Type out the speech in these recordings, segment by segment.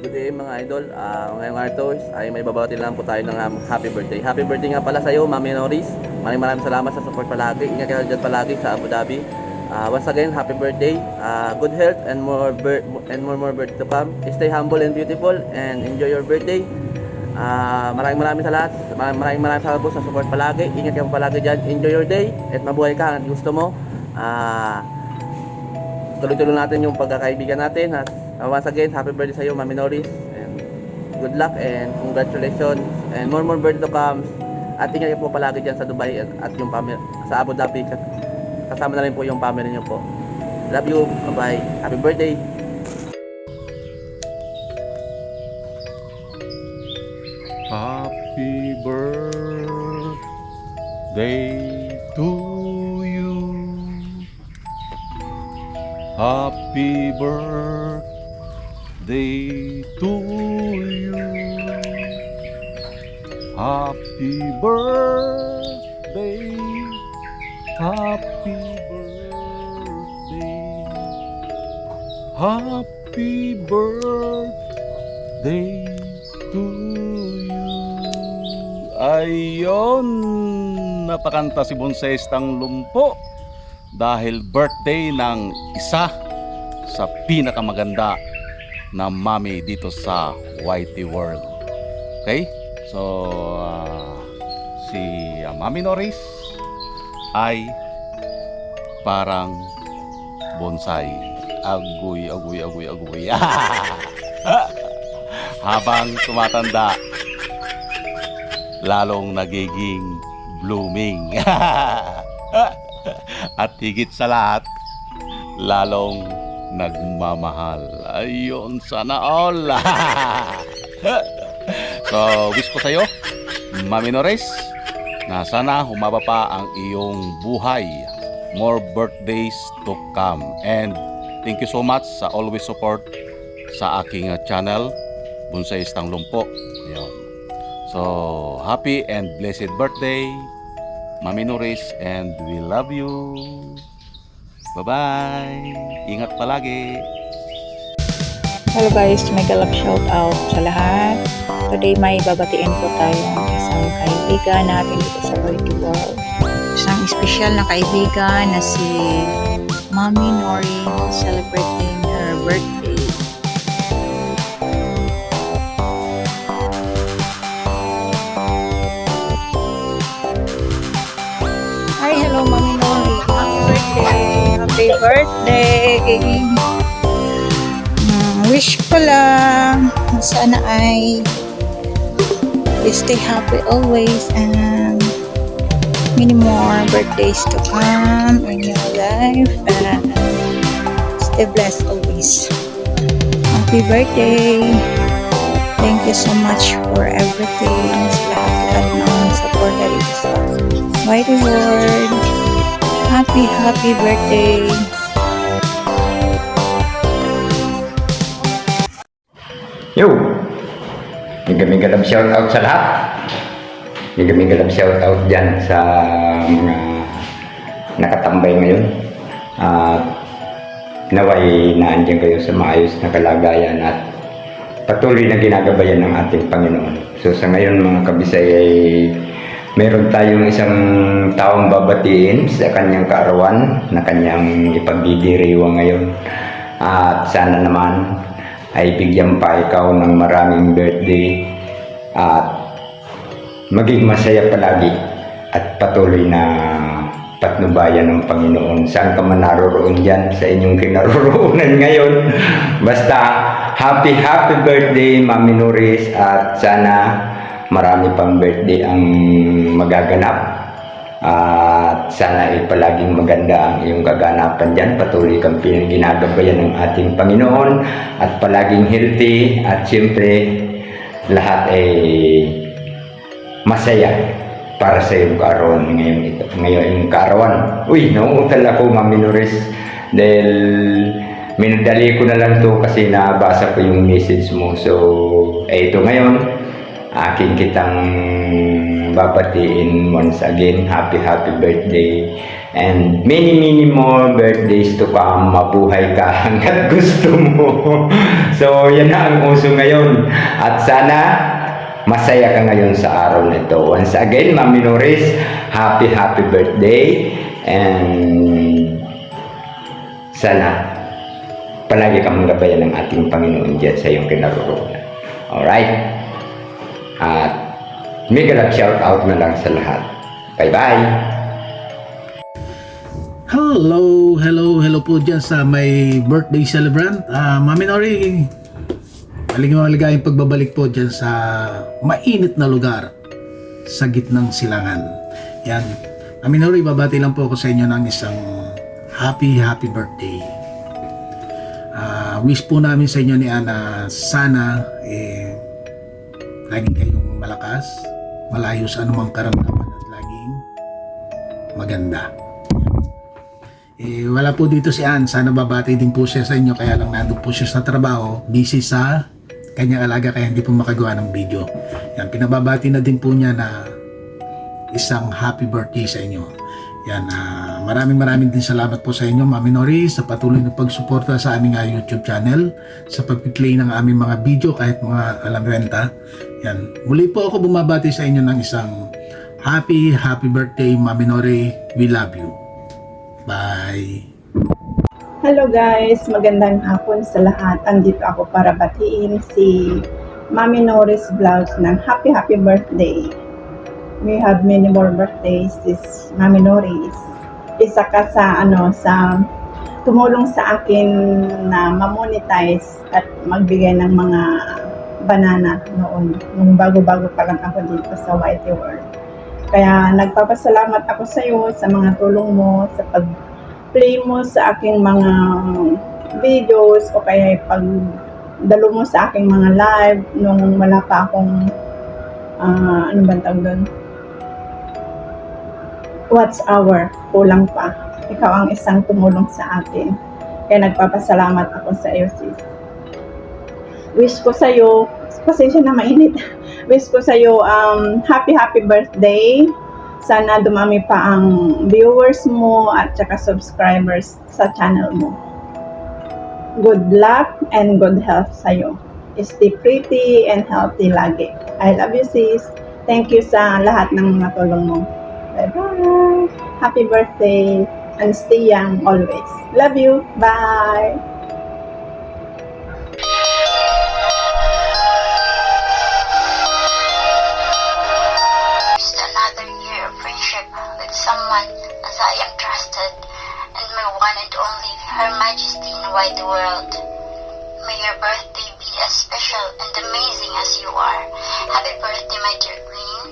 Good day mga idol. Ah, ngayong artos ay may babati lang po tayo ng um, happy birthday. Happy birthday nga pala sa iyo, Mami Norris. Maraming maraming salamat sa support palagi. Ingat kayo dyan palagi sa Abu Dhabi. Ah, once again, happy birthday. Ah, good health and more and more more birthday to come. Stay humble and beautiful and enjoy your birthday. Ah, maraming maraming salamat. Maraming maraming maraming salamat po sa support palagi. Ingat kayo palagi dyan. Enjoy your day at mabuhay ka at gusto mo. Ah, tuloy-tuloy natin yung pagkakaibigan natin. At uh, once again, happy birthday sa iyo, Mami Norris. And good luck and congratulations. And more more birthday to come. At ingat po palagi dyan sa Dubai at, at yung family, sa Abu Dhabi. Kasama na rin po yung family niyo po. Love you. Bye-bye. Happy birthday. Happy birthday to you. Happy birthday to you. Happy birthday. Happy birthday. Happy birthday to you. Ayon, napakanta si Bonsais ng Lumpo dahil birthday ng isa sa pinakamaganda na mami dito sa Whitey World. Okay? So, ah, si ah, Mami Norris ay parang bonsai. Agoy, agoy, agoy, agoy. Habang tumatanda, lalong nagiging blooming. At higit sa lahat, lalong nagmamahal. Ayun, sana all. so, wish ko sa'yo, Mami Nores, na sana humaba pa ang iyong buhay. More birthdays to come. And thank you so much sa always support sa aking uh, channel, Bunsay Istang Lumpo. Ayun. So, happy and blessed birthday, Mami Norris, and we love you. Bye-bye. Ingat palagi. Hello guys, mega love shout out sa lahat. Today may babatiin po tayo ang isang kaibigan natin dito sa Worthy World. Isang espesyal na kaibigan na si Mami Nori celebrating her birthday. Hi, hello Mami Nori. Happy birthday! Happy birthday! Wish ko lang na sana ay stay happy always and many more birthdays to come in your life and stay blessed always. Happy birthday! Thank you so much for everything. Sa lahat-lahat support na dito sa Mighty World. Happy, happy birthday! Yo! Mega-mega shout out sa lahat. Mega-mega shout out dyan sa mga nakatambay ngayon. At naway naandyan kayo sa maayos na kalagayan at patuloy na ginagabayan ng ating Panginoon. So sa ngayon mga kabisay ay meron tayong isang taong babatiin sa kanyang kaarawan na kanyang ipagdidiriwa ngayon. At sana naman ay bigyan pa ikaw ng maraming birthday at maging masaya palagi at patuloy na patnubayan ng Panginoon. Saan ka man naroroon dyan sa inyong kinaroroonan ngayon. Basta happy happy birthday Mami Nuris at sana marami pang birthday ang magaganap. At sana ay palaging maganda ang iyong kaganapan dyan. Patuloy kang ginagabayan ng ating Panginoon at palaging healthy at siyempre lahat ay masaya para sa iyong kaarawan ngayon ito. Ngayon kaarawan. Uy, nauutal ako Mami Norris dahil minadali ko na lang to kasi nabasa ko yung message mo. So, eh, ito ngayon, aking kitang babatiin once again happy happy birthday. And many many more birthdays to come. Mabuhay ka hanggat gusto mo. So yan na ang uso ngayon. At sana masaya ka ngayon sa araw na ito. Once again Mami Norris happy happy birthday. And sana palagi kang gabayan ng ating Panginoon dyan sa iyong kinaroroonan. Alright? At mega love shout out na lang sa lahat. Bye-bye! Hello, hello, hello po dyan sa may birthday celebrant. Ah, Mami Nori, maligayang pagbabalik po dyan sa mainit na lugar sa gitnang silangan. Yan. Mami Nori, babati lang po ako sa inyo ng isang happy, happy birthday. Ah, wish po namin sa inyo ni Ana, sana eh, lagi kayong malakas, malayo sa anumang karamdaman at laging maganda. Eh, wala po dito si Ann. Sana babati din po siya sa inyo. Kaya lang nandun po siya sa trabaho. Busy sa kanyang alaga kaya hindi po makagawa ng video. Yan, pinababati na din po niya na isang happy birthday sa inyo. Yan, ah, maraming maraming din salamat po sa inyo, Mami Nori, sa patuloy na pagsuporta sa aming ah, YouTube channel, sa pag-play ng aming mga video kahit mga alam renta. Yan, muli po ako bumabati sa inyo ng isang happy, happy birthday, Mami Nori. We love you. Bye. Hello guys, magandang hapon sa lahat. Andito ako para batiin si Mami Norris Vlogs ng Happy Happy Birthday. We have many more birthdays this Mami Norris. Isa ka sa ano sa tumulong sa akin na ma-monetize at magbigay ng mga banana noon nung bago-bago pa lang ako dito sa Whitey World. Kaya nagpapasalamat ako sa iyo sa mga tulong mo, sa pag-play mo sa aking mga videos o kaya pag dalo mo sa aking mga live nung wala pa akong ah, ano bang tawag doon? Watch hour, kulang pa. Ikaw ang isang tumulong sa akin. Kaya nagpapasalamat ako sa iyo, sis. Wish ko sa iyo, pasensya na mainit. Wish ko sa iyo um, happy happy birthday. Sana dumami pa ang viewers mo at saka subscribers sa channel mo. Good luck and good health sa iyo. Stay pretty and healthy lagi. I love you sis. Thank you sa lahat ng mga tulong mo. Bye-bye. Happy birthday and stay young always. Love you. Bye. World. May your birthday be as special and amazing as you are. Happy birthday, my dear Queen.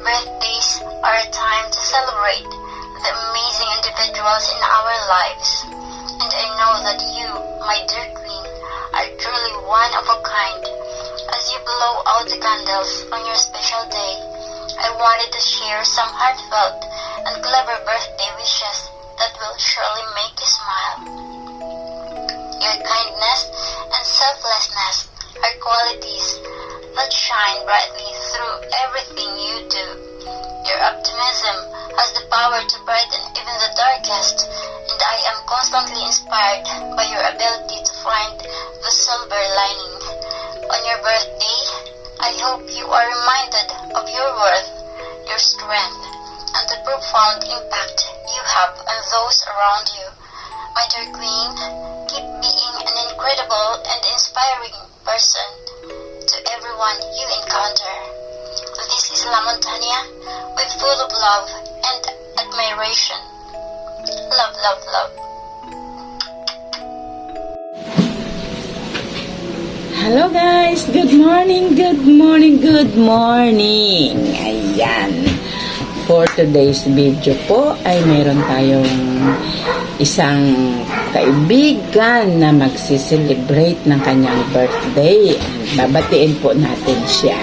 Birthdays are a time to celebrate the amazing individuals in our lives. And I know that you, my dear Queen, are truly one of a kind. As you blow out the candles on your special day, I wanted to share some heartfelt and clever birthday wishes that will surely make you smile. Your kindness and selflessness are qualities that shine brightly through everything you do. Your optimism has the power to brighten even the darkest, and I am constantly inspired by your ability to find the silver lining. On your birthday, I hope you are reminded of your worth, your strength, and the profound impact you have on those around you. Dear Queen, keep being an incredible and inspiring person to everyone you encounter. This is La Montania with full of love and admiration. Love, love, love. Hello guys! Good morning, good morning, good morning! Ayan. For today's video po ay meron tayong isang kaibigan na magsiselebrate ng kanyang birthday. Babatiin po natin siya.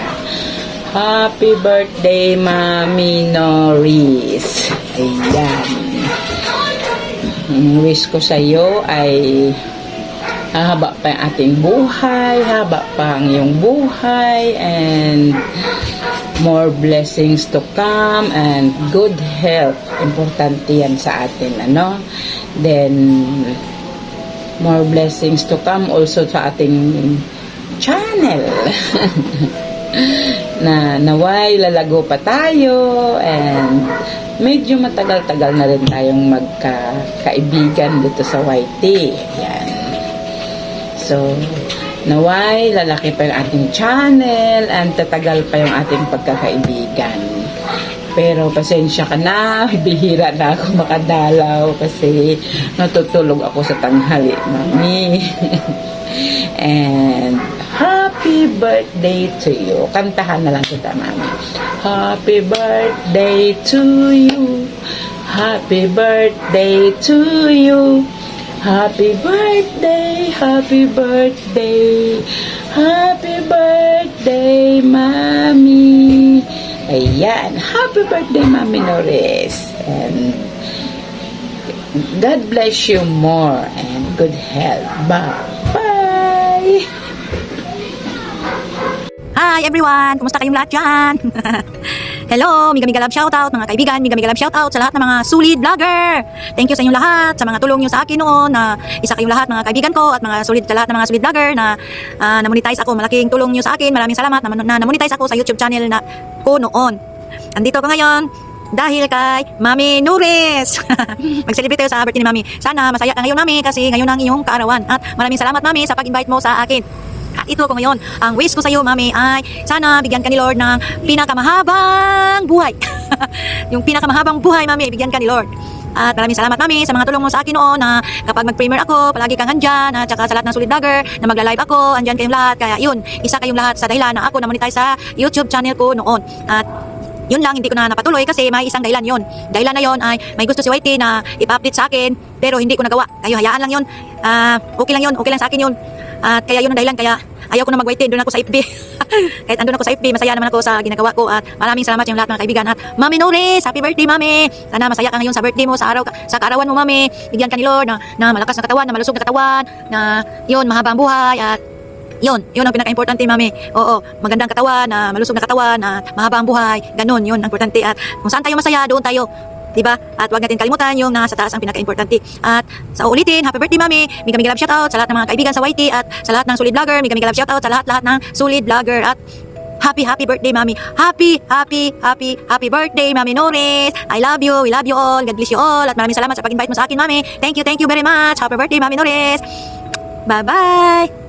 Happy birthday, Mami Norris! Ayan. Ang wish ko sa iyo ay haba pa ang ating buhay, haba pa ang iyong buhay, and more blessings to come and good health. Importante yan sa atin, ano? Then, more blessings to come also sa ating channel. na naway lalago pa tayo and medyo matagal-tagal na rin tayong magkakaibigan dito sa YT. Yan. So, naway lalaki pa yung ating channel and tatagal pa yung ating pagkakaibigan. Pero pasensya ka na, bihira na ako makadalaw kasi natutulog ako sa tanghali, mami. And happy birthday to you. Kantahan na lang kita, mami. Happy birthday to you. Happy birthday to you. Happy birthday, happy birthday. Happy birthday, mami. Ayan. Happy birthday, Mami Norris. And God bless you more and good health. Bye. Hi everyone! Kumusta kayong lahat dyan? Hello! Miga Miga Love Shoutout mga kaibigan, Miga Miga Love Shoutout sa lahat ng mga solid vlogger! Thank you sa inyong lahat, sa mga tulong nyo sa akin noon na isa kayong lahat mga kaibigan ko at mga solid sa lahat ng mga solid vlogger na ah, na-monetize ako. Malaking tulong nyo sa akin. Maraming salamat na, na na-monetize ako sa YouTube channel na ko noon. Andito ko ngayon dahil kay Mami Nuris. Mag-celebrate tayo sa birthday ni Mami. Sana masaya ka ngayon, Mami, kasi ngayon ang iyong kaarawan. At maraming salamat, Mami, sa pag-invite mo sa akin. Ito ko ngayon, ang wish ko sa iyo, Mami, ay sana bigyan ka ni Lord ng pinakamahabang buhay. yung pinakamahabang buhay, Mami, bigyan ka ni Lord. At maraming salamat, Mami, sa mga tulong mo sa akin noon na kapag mag-premier ako, palagi kang andyan. At saka sa lahat ng solid vlogger na magla-live ako, andyan kayong lahat. Kaya yun, isa kayong lahat sa dahilan na ako na monetize sa YouTube channel ko noon. At yun lang, hindi ko na napatuloy kasi may isang dahilan yon. Dahilan na yon ay may gusto si YT na ipa-update sa akin pero hindi ko nagawa. Kayo hayaan lang yon. Ah, okay lang yon, okay lang sa akin yon. At kaya yun ang dahilan kaya ayaw ko na mag-YT, doon ako sa FB. Kahit andun ako sa FB, masaya naman ako sa ginagawa ko at maraming salamat yung lahat mga kaibigan at Mami Norris, happy birthday Mami. Sana masaya ka ngayon sa birthday mo, sa araw sa kaarawan mo Mami. Bigyan ka ni Lord na, na malakas na katawan, na malusog na katawan, na yun, mahabang buhay at yun, yun ang pinaka-importante, mami. Oo, magandang katawan, na malusog na katawan, na mahaba ang buhay. Ganon, yun ang importante. At kung saan tayo masaya, doon tayo. Diba? At huwag natin kalimutan yung nasa taas ang pinaka-importante. At sa ulitin, happy birthday, mami. Miga Miga Love shoutout sa lahat ng mga kaibigan sa YT at sa lahat ng solid vlogger. Miga Miga Love shoutout sa lahat-lahat ng solid vlogger. At happy, happy birthday, mami. Happy, happy, happy, happy birthday, mami Norris. I love you. We love you all. God bless you all. At maraming salamat sa pag-invite mo sa akin, mami. Thank you, thank you very much. Happy birthday, mami Norris. Bye-bye.